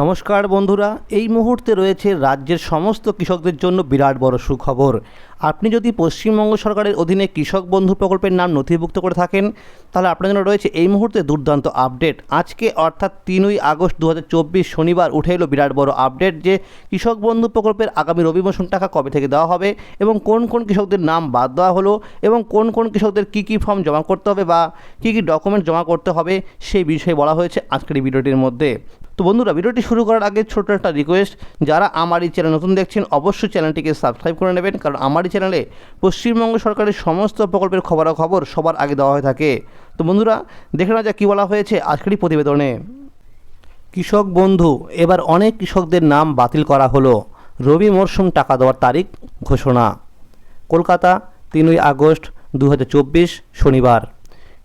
নমস্কার বন্ধুরা, এই মুহূর্তে রয়েছে রাজ্যের সমস্ত কৃষকদের জন্য বিরাট বড় সুখবর। আপনি যদি পশ্চিমবঙ্গ সরকারের অধীনে কৃষক বন্ধু প্রকল্পের নাম নথিভুক্ত করে থাকেন, তাহলে আপনার জন্য রয়েছে এই মুহূর্তে দুর্দান্ত আপডেট। আজকে, অর্থাৎ তিনই আগস্ট দু হাজার চব্বিশ শনিবার উঠে এলো বিরাট বড় আপডেট যে কৃষক বন্ধু প্রকল্পের আগামী রবি মৌসুম টাকা কবে থেকে দেওয়া হবে এবং কোন কোন কৃষকদের নাম বাদ দেওয়া হলো এবং কোন কোন কৃষকদের কী কী ফর্ম জমা করতে হবে বা কী কী ডকুমেন্ট জমা করতে হবে সেই বিষয়ে বলা হয়েছে আজকের এই ভিডিওটির মধ্যে। তো বন্ধুরা, ভিডিওটি শুরু করার আগে ছোট্ট একটা রিকোয়েস্ট যারা আমার এই চ্যানেল নতুন দেখছেন, অবশ্যই চ্যানেলটিকে সাবস্ক্রাইব করে নেবেন, কারণ আমার এই চ্যানেলে পশ্চিমবঙ্গ সরকারের সমস্ত প্রকল্পের খবরাখবর সবার আগে দেওয়া হয়ে থাকে। তো বন্ধুরা, দেখে না যাক কী বলা হয়েছে আজকের এই প্রতিবেদনে। কৃষক বন্ধু, এবার অনেক কৃষকদের নাম বাতিল করা হলো। রবি মরশুম টাকা দেওয়ার তারিখ ঘোষণা। কলকাতা, তিনই আগস্ট দু হাজার চব্বিশ শনিবার।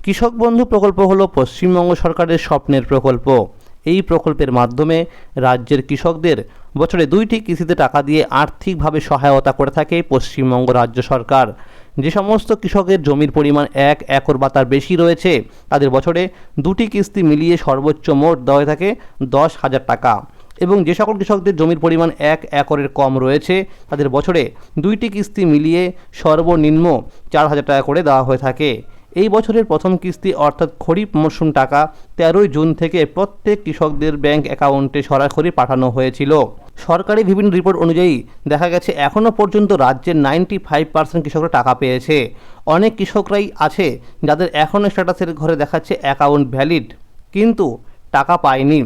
কৃষক বন্ধু প্রকল্প হলো পশ্চিমবঙ্গ সরকারের স্বপ্নের প্রকল্প। এই প্রকল্পের মাধ্যমে রাজ্যের কৃষকদের বছরে দুইটি কিস্তিতে টাকা দিয়ে আর্থিকভাবে সহায়তা করে থাকে পশ্চিমবঙ্গ রাজ্য সরকার। যে সমস্ত কৃষকের জমির পরিমাণ এক একর বা তার বেশি রয়েছে, তাদের বছরে দুটি কিস্তি মিলিয়ে সর্বোচ্চ মোট দেওয়া থাকে দশ হাজার টাকা। এবং যে সকল কৃষকদের জমির পরিমাণ এক একরের কম রয়েছে, তাদের বছরে দুইটি কিস্তি মিলিয়ে সর্বনিম্ন চার হাজার টাকা করে দেওয়া হয়ে থাকে। এই বছরের প্রথম কিস্তি অর্থাৎ খরিফ মরশুম টাকা তেরোই জুন থেকে প্রত্যেক কৃষকদের ব্যাংক অ্যাকাউন্টে সরাসরি পাঠানো হয়েছিল। সরকারি বিভিন্ন রিপোর্ট অনুযায়ী দেখা গেছে এখনও পর্যন্ত রাজ্যের নাইনটি ফাইভ পার্সেন্ট কৃষকরা টাকা পেয়েছে। অনেক কৃষকরাই আছে যাদের এখনও স্ট্যাটাসের ঘরে দেখাচ্ছে অ্যাকাউন্ট ভ্যালিড, কিন্তু টাকা পায়নি।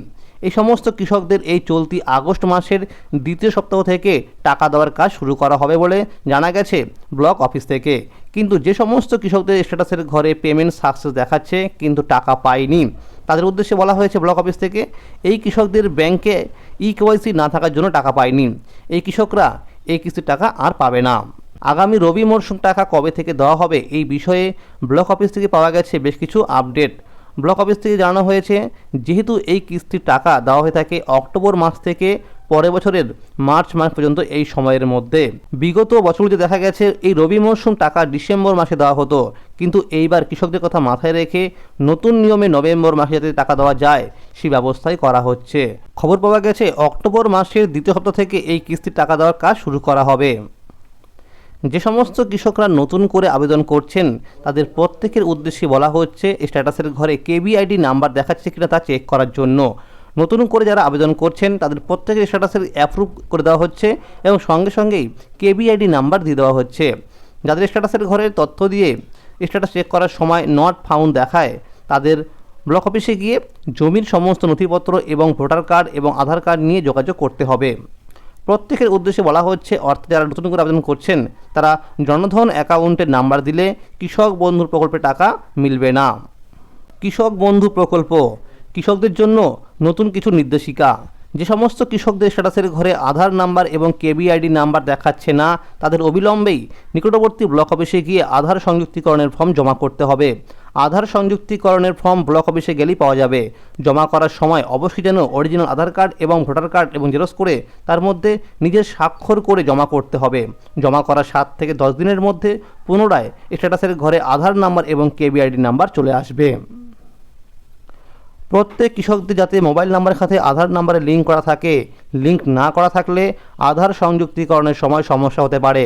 এই সমস্ত কৃষকদের এই চলতি আগস্ট মাসের দ্বিতীয় সপ্তাহ থেকে টাকা দেওয়ার কাজ শুরু করা হবে বলে জানা গেছে ব্লক অফিস থেকে। কিন্তু যে সমস্ত কৃষকদের স্ট্যাটাসের ঘরে পেমেন্ট সাকসেস দেখাচ্ছে, কিন্তু টাকা পায়নি। তাদের উদ্দেশ্যে বলা হয়েছে ব্লক অফিস থেকে, এই কৃষকদের ব্যাংকে ই কেওয়াইসি না থাকার জন্য টাকা পায়নি। এই কৃষকরা এই কিস্তির টাকা আর পাবে না। আগামী রবি মরশুম টাকা কবে থেকে দেওয়া হবে এই বিষয়ে ব্লক অফিস থেকে পাওয়া গেছে বেশ কিছু আপডেট ব্লক অফিস থেকে জানানো হয়েছে, যেহেতু এই কিস্তির টাকা দেওয়া হয়ে থাকে অক্টোবর মাস থেকে পরের বছরের মার্চ মাস পর্যন্ত এই সময়ের মধ্যে। বিগত বছরগুলিতে দেখা গেছে এই রবি মরশুম টাকা ডিসেম্বর মাসে দেওয়া হতো। কিন্তু এইবার কৃষকদের কথা মাথায় রেখে নতুন নিয়মে নভেম্বর মাসে যাতে টাকা দেওয়া যায়, সেই ব্যবস্থাই করা হচ্ছে। খবর পাওয়া গেছে, অক্টোবর মাসের দ্বিতীয় সপ্তাহ থেকে এই কিস্তির টাকা দেওয়ার কাজ শুরু করা হবে। যে সমস্ত কৃষকরা নতুন করে আবেদন করছেন, তাদের প্রত্যেকের উদ্দেশ্যে বলা হচ্ছে স্ট্যাটাসের ঘরে কেবিআইডি নাম্বার দেখাচ্ছে কিনা তা চেক করার জন্য। নতুন করে যারা আবেদন করছেন, তাদের প্রত্যেকের স্ট্যাটাসের অ্যাপ্রুভ করে দেওয়া হচ্ছে এবং সঙ্গে সঙ্গেই কেবিআইডি নাম্বার দিয়ে দেওয়া হচ্ছে। যাদের স্ট্যাটাসের ঘরের তথ্য দিয়ে স্ট্যাটাস চেক করার সময় নট ফাউন্ড দেখায়, তাদের ব্লক অফিসে গিয়ে জমির সমস্ত নথিপত্র এবং ভোটার কার্ড এবং আধার কার্ড নিয়ে যোগাযোগ করতে হবে। প্রত্যেকের উদ্দেশ্যে বলা হচ্ছে অর্থে যারা নতুন করে আবেদন করছেন, তারা জনধন অ্যাকাউন্টের নাম্বার দিলে কৃষক বন্ধু প্রকল্পে টাকা মিলবে না। কৃষক বন্ধু প্রকল্প, কৃষকদের জন্য নতুন কিছু নির্দেশিকা। যে সমস্ত কৃষকদের স্ট্যাটাসের ঘরে আধার নাম্বার এবং কেবিআইডি নাম্বার দেখাচ্ছে না, তাদের অবিলম্বেই নিকটবর্তী ব্লক অফিসে গিয়ে আধার সংযুক্তিকরণের ফর্ম জমা করতে হবে। আধার সংযুক্তিকরণের ফর্ম ব্লক অফিসে গেলেই পাওয়া যাবে। জমা করার সময় অবশ্যই যেন অরিজিনাল আধার কার্ড এবং ভোটার কার্ড এবং জেরক্স করে তার মধ্যে নিজের স্বাক্ষর করে জমা করতে হবে। জমা করার সাত থেকে দশ দিনের মধ্যে পুনরায় স্ট্যাটাসের ঘরে আধার নাম্বার এবং কেবিআইডি নাম্বার চলে আসবে। প্রত্যেক কৃষকদের যাতে মোবাইল নাম্বারের সাথে আধার নাম্বারে লিঙ্ক করা থাকে। লিঙ্ক না করা থাকলে আধার সংযুক্তিকরণের সময় সমস্যা হতে পারে।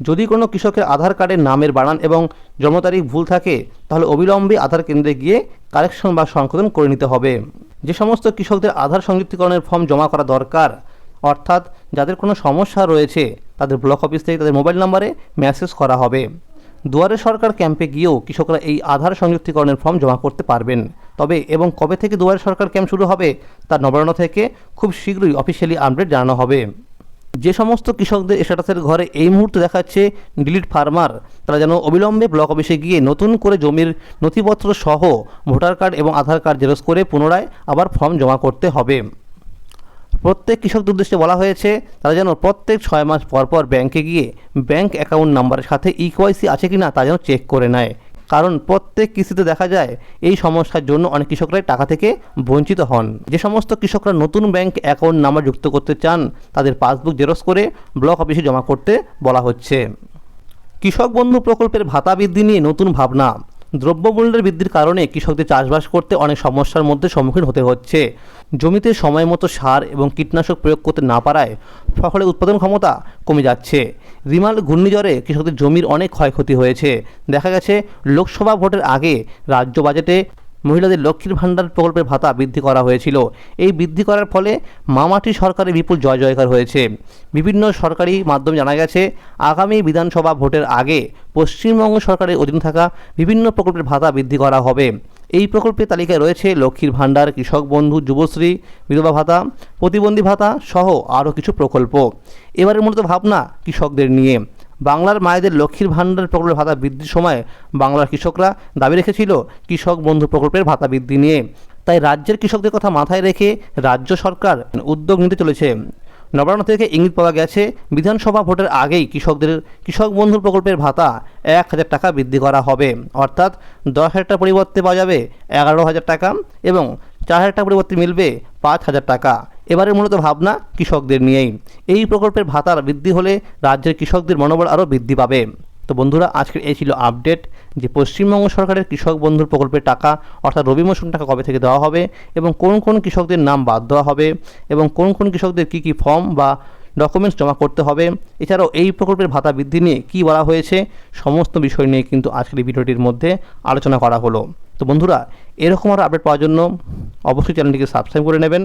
যদি কোনো কৃষকের আধার কার্ডের নামের বানান এবং জন্ম তারিখ ভুল থাকে, তাহলে অবিলম্বে আধার কেন্দ্রে গিয়ে কারেকশন বা সংশোধন করে নিতে হবে। যে সমস্ত কৃষকদের আধার সংযুক্তিকরণের ফর্ম জমা করা দরকার, অর্থাৎ যাদের কোনো সমস্যা রয়েছে, তাদের ব্লক অফিস থেকে তাদের মোবাইল নাম্বারে মেসেজ করা হবে। দুয়ারে সরকার ক্যাম্পে গিয়েও কৃষকরা এই আধার সংযুক্তিকরণের ফর্ম জমা করতে পারবেন। তবে এবং কবে থেকে দুয়ারে সরকার ক্যাম্প শুরু হবে তার নবান্ন থেকে খুব শীঘ্রই অফিসিয়ালি আপডেট জানানো হবে। যে সমস্ত কৃষকদের স্ট্যাটাসের ঘরে এই মুহূর্তে দেখাচ্ছে ডিলিট ফার্মার তারা যেন অবিলম্বে ব্লক অফিসে গিয়ে নতুন করে জমির নথিপত্র সহ ভোটার কার্ড এবং আধার কার্ড জেরক্স করে পুনরায় আবার ফর্ম জমা করতে হবে। প্রত্যেক কৃষকদের উদ্দেশ্যে বলা হয়েছে, তারা যেন প্রত্যেক ছয় মাস পর পর ব্যাংকে গিয়ে ব্যাংক অ্যাকাউন্ট নাম্বারের সাথে ইকোয়াইসি আছে কি না তা যেন চেক করে নেয়। কারণ প্রত্যেক কিস্তিতে দেখা যায়, এই সমস্যার জন্য অনেক কৃষকরাই টাকা থেকে বঞ্চিত হন। যে সমস্ত কৃষকরা নতুন ব্যাংক অ্যাকাউন্ট নাম্বার যুক্ত করতে চান, তাদের পাসবুক জেরক্স করে ব্লক অফিসে জমা করতে বলা হচ্ছে। কৃষক বন্ধু প্রকল্পের ভাতা বৃদ্ধি নিয়ে নতুন ভাবনা। দ্রব্যমূল্যের বৃদ্ধির কারণে কৃষকদের চাষবাস করতে অনেক সমস্যার মধ্যে সম্মুখীন হতে হচ্ছে। জমিতে সময় মতো সার এবং কীটনাশক প্রয়োগ করতে না পারায় ফসলের উৎপাদন ক্ষমতা কমে যাচ্ছে। রিমাল ঘূর্ণিঝড়ে কৃষকদের জমির অনেক ক্ষয়ক্ষতি হয়েছে। দেখা গেছে, লোকসভা ভোটের আগে রাজ্য বাজেটে মহিলাদের লক্ষ্মীর ভাণ্ডার প্রকল্পের ভাতা বৃদ্ধি করা হয়েছিল। এই বৃদ্ধি করার ফলে মামাটি সরকারের বিপুল জয় জয়কার হয়েছে। বিভিন্ন সরকারি মাধ্যমে জানা গেছে, আগামী বিধানসভা ভোটের আগে পশ্চিমবঙ্গ সরকারের অধীনে থাকা বিভিন্ন প্রকল্পের ভাতা বৃদ্ধি করা হবে। এই প্রকল্পের তালিকায় রয়েছে লক্ষ্মীর ভাণ্ডার, কৃষক বন্ধু, যুবশ্রী, বিধবা ভাতা, প্রতিবন্ধী ভাতা সহ আরও কিছু প্রকল্প। এবারের মূলত ভাবনা কৃষকদের নিয়ে। বাংলার মায়েদের লক্ষ্মীর ভাণ্ডার প্রকল্পের ভাতা বৃদ্ধির সময় বাংলার কৃষকরা দাবি রেখেছিল কৃষক বন্ধু প্রকল্পের ভাতা বৃদ্ধি নিয়ে। তাই রাজ্যের কৃষকদের কথা মাথায় রেখে রাজ্য সরকার উদ্যোগ নিতে চলেছে। নবান্ন থেকে ইঙ্গিত পাওয়া গেছে, বিধানসভা ভোটের আগেই কৃষকদের কৃষক বন্ধু প্রকল্পের ভাতা এক হাজার টাকা বৃদ্ধি করা হবে। অর্থাৎ দশ হাজার টাকার পরিবর্তে পাওয়া যাবে এগারো হাজার টাকা এবং চার হাজার টাকা পরিবর্তে মিলবে পাঁচ হাজার টাকা। এবারে মূলত ভাবনা কৃষকদের নিয়েই। এই প্রকল্পের ভাতার বৃদ্ধি হলে রাজ্যের কৃষকদের মনোবল আরও বৃদ্ধি পাবে। তো বন্ধুরা, আজকের এই ছিল আপডেট যে পশ্চিমবঙ্গ সরকারের কৃষক বন্ধুর প্রকল্পের টাকা, অর্থাৎ রবি মৌসুম টাকা কবে থেকে দেওয়া হবে এবং কোন কোন কৃষকদের নাম বাদ দেওয়া হবে এবং কোন কোন কৃষকদের কী কী ফর্ম বা ডকুমেন্টস জমা করতে হবে। এছাড়াও এই প্রকল্পের ভাতা বৃদ্ধি নিয়ে কী বলা হয়েছে সমস্ত বিষয় নিয়ে কিন্তু আজকের এই ভিডিওটির মধ্যে আলোচনা করা হলো। তো বন্ধুরা, এরকম আরও আপডেট পাওয়ার জন্য অবশ্যই চ্যানেলটিকে সাবস্ক্রাইব করে নেবেন।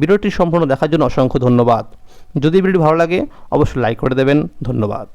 ভিডিওটি সম্পূর্ণ দেখার জন্য অসংখ্য ধন্যবাদ। যদি ভিডিওটি ভালো লাগে, অবশ্যই লাইক করে দেবেন। ধন্যবাদ।